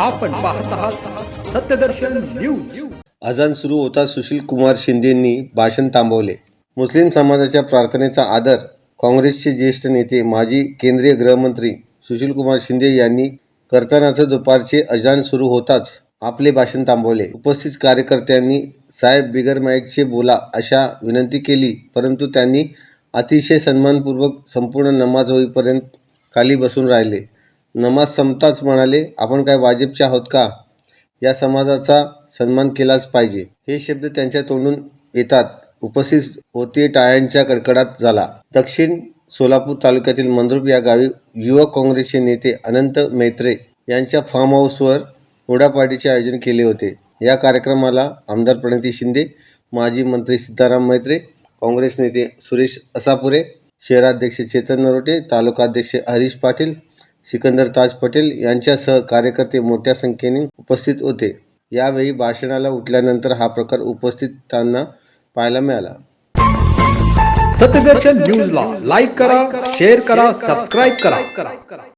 आपण पाहत आहात सत्यदर्शन न्यूज. अजान सुरू होता सुशील कुमार शिंदेंनी भाषण थांबवले. मुस्लिम समाजाच्या प्रार्थनेचा आदर काँग्रेसचे ज्येष्ठ नेते माजी केंद्रीय गृहमंत्री सुशील कुमार शिंदे यांनी करतानाच दुपारचे अजान सुरू होताच आपले भाषण थांबवले. उपस्थित कार्यकर्त्यांनी साहेब बिगर माईकचे बोला अशा विनंती केली परंतु त्यांनी अतिशय सन्मानपूर्वक संपूर्ण नमाज होईपर्यंत खाली बसून राहिले. नमाज संपताच म्हणाले आपण काय वाजिबचे आहोत का? या समाजाचा सन्मान केलाच पाहिजे. हे शब्द त्यांच्या तोंडून येतात. उपस्थित होते टाळ्यांच्या कडकडात झाला. दक्षिण सोलापूर तालुक्यातील मंद्रुप या गावी युवक काँग्रेसचे नेते अनंत मैत्रे यांच्या फार्म हाऊसवर हुडा आयोजन केले होते. या कार्यक्रमाला आमदार प्रणिती शिंदे माजी मंत्री सिद्धाराम मैत्रे काँग्रेस नेते सुरेश असापुरे शहराध्यक्ष चेतन नरोटे तालुकाध्यक्ष हरीश पाटील सिकंदर ताज पटेल यांच्यासह कार्यकर्ते मोठ्या संख्येने उपस्थित होते. यावेळी भाषणाला उठल्यानंतर हा प्रकार उपस्थितांना पाहायला मिळाला. सत्यदर्शन न्यूजला लाईक करा शेअर करा सबस्क्राईब करा.